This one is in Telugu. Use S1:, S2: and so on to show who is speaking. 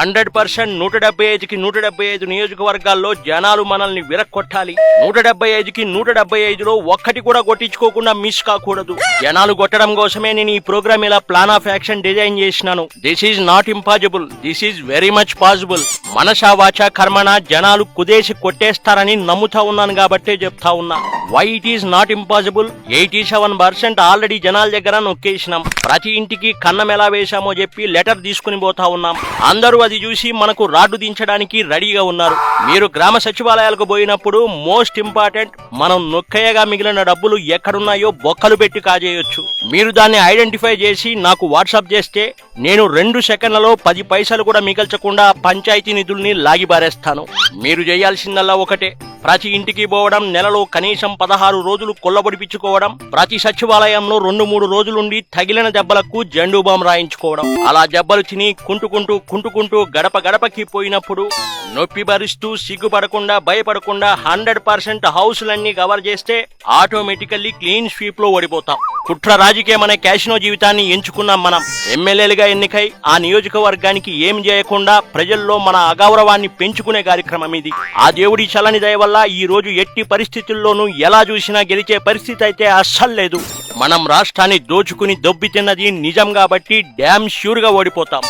S1: హండ్రెడ్ పర్సెంట్ నూట డెబ్బై ఐదుకి నూట డెబ్బై ఐదు నియోజకవర్గాల్లో జనాలు మనల్ని విరక్కొట్టాలి. నూట డెబ్బై ఐదుకి నూట డెబ్బై ఐదులో ఒక్కటి కూడా కొట్టించుకోకుండా మిస్ కాకూడదు. జనాలు కొట్టడం కోసమే నేను ఈ ప్రోగ్రామ్ ఇలా ప్లాన్ ఆఫ్ యాక్షన్ డిజైన్ చేసినాను. This is not impossible. This is very much possible. మనసా వాచ కర్మణ జనాలు కుదేసి కొట్టేస్తారని నమ్ముతా ఉన్నాను కాబట్టే చెప్తా ఉన్నా. Why it is not impossible eighty seven percent already జనాల దగ్గర నొక్కేసినాం. ప్రతి ఇంటికి కన్నం ఎలా వేశామో చెప్పి లెటర్ తీసుకుని పోతా ఉన్నాం. అందరూ అది చూసి మనకు రాడ్డు దించడానికి రెడీగా ఉన్నారు. మీరు గ్రామ సచివాలయాలకు పోయినప్పుడు మోస్ట్ ఇంపార్టెంట్ మనం నొక్కయ్యగా మిగిలిన డబ్బులు ఎక్కడున్నాయో బొక్కలు పెట్టి కాజేయొచ్చు. మీరు దాన్ని ఐడెంటిఫై చేసి నాకు వాట్సాప్ చేస్తే నేను రెండు సెకండ్లలో పది పైసలు కూడా మిగల్చకుండా పంచాయతీ నిధుల్ని లాగిబారేస్తాను. మీరు చేయాల్సిందల్లా ఒకటే. ప్రతి ఇంటికి పోవడం నెలలో కనీసం పదహారు రోజులు కొల్లబొడిపించుకోవడం ప్రతి సచివాలయంలో రెండు మూడు రోజులుండి తగిలిన దెబ్బలకు జెండు బాంబు రాయించుకోవడం. అలా దెబ్బలు తిని కుంటుకుంటూ కుంటుకుంటూ గడప గడపకి పోయినప్పుడు నొప్పి భరిస్తూ సిగ్గుపడకుండా భయపడకుండా హండ్రెడ్ పర్సెంట్ హౌస్లన్నీ కవర్ చేస్తే ఆటోమేటికల్లీ క్లీన్ స్వీప్లో ఓడిపోతాం. కుట్ర రాజకీయమనే క్యాషినో జీవితాన్ని ఎంచుకున్నాం మనం ఎమ్మెల్యేలుగా ఎన్నికై ఆ నియోజకవర్గానికి ఏం చేయకుండా ప్రజల్లో మన అగౌరవాన్ని పెంచుకునే కార్యక్రమం ఇది. ఆ దేవుడి చలని దయ వల్ల ఈ రోజు ఎట్టి పరిస్థితుల్లోనూ ఎలా చూసినా గెలిచే పరిస్థితి అయితే అస్సలు లేదు. మనం రాష్ట్రాన్ని దోచుకుని దొబ్బి తిన్నది నిజం కాబట్టి డ్యామ్ ష్యూర్గా ఓడిపోతాం.